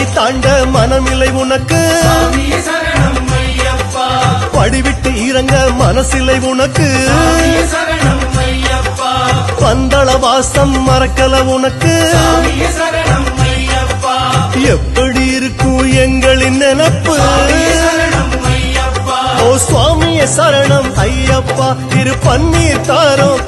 மலை தாண்ட மனமில்லை உனக்கு. படிவிட்டு இறங்க மனசில்லை உனக்கு. பந்தள வாசம் மறக்கல உனக்கு. எப்படி இருக்கும் எங்களின் நினப்பு? ஓ சுவாமிய சரணம் ஐயப்பா. திரு பன்னீர் தாரம்